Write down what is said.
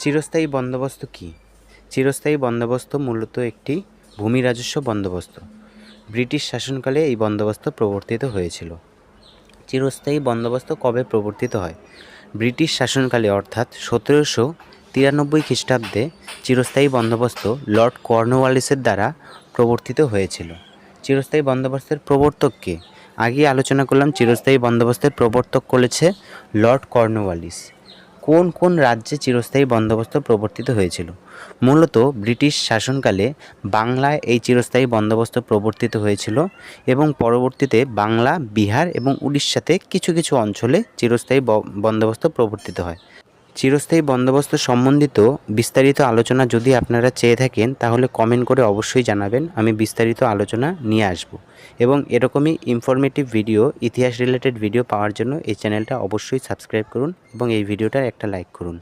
চিরস্থায়ী বন্দোবস্ত কী? চিরস্থায়ী বন্দোবস্ত মূলত একটি ভূমি রাজস্ব বন্দোবস্ত। ব্রিটিশ শাসনকালে এই বন্দোবস্ত প্রবর্তিত হয়েছিল। চিরস্থায়ী বন্দোবস্ত কবে প্রবর্তিত হয়? ব্রিটিশ শাসনকালে, অর্থাৎ সতেরোশো তিরানব্বই খ্রিস্টাব্দে চিরস্থায়ী বন্দোবস্ত লর্ড কর্নওয়ালিসের দ্বারা প্রবর্তিত হয়েছিল। চিরস্থায়ী বন্দোবস্তের প্রবর্তক কে? আগে আলোচনা করলাম, চিরস্থায়ী বন্দোবস্তের প্রবর্তক করেছে লর্ড কর্নওয়ালিস। কোন কোন রাজ্যে চিরস্থায়ী বন্দোবস্ত প্রবর্তিত হয়েছিল? মূলত ব্রিটিশ শাসনকালে বাংলায় এই চিরস্থায়ী বন্দোবস্ত প্রবর্তিত হয়েছিল এবং পরবর্তীতে বাংলা, বিহার এবং উড়িষ্যাতে কিছু কিছু অঞ্চলে চিরস্থায়ী বন্দোবস্ত প্রবর্তিত হয়। চিরস্থায়ী বন্দোবস্ত সম্বন্ধিত বিস্তারিত আলোচনা যদি আপনারা চেয়ে থাকেন, তাহলে কমেন্ট করে অবশ্যই জানাবেন, আমি বিস্তারিত আলোচনা নিয়ে আসব। এবং এরকমই ইনফরমেটিভ ভিডিও ইতিহাস রিলেটেড ভিডিও পাওয়ার জন্য এই চ্যানেলটা অবশ্যই সাবস্ক্রাইব করুন এবং এই ভিডিওটার একটা লাইক করুন।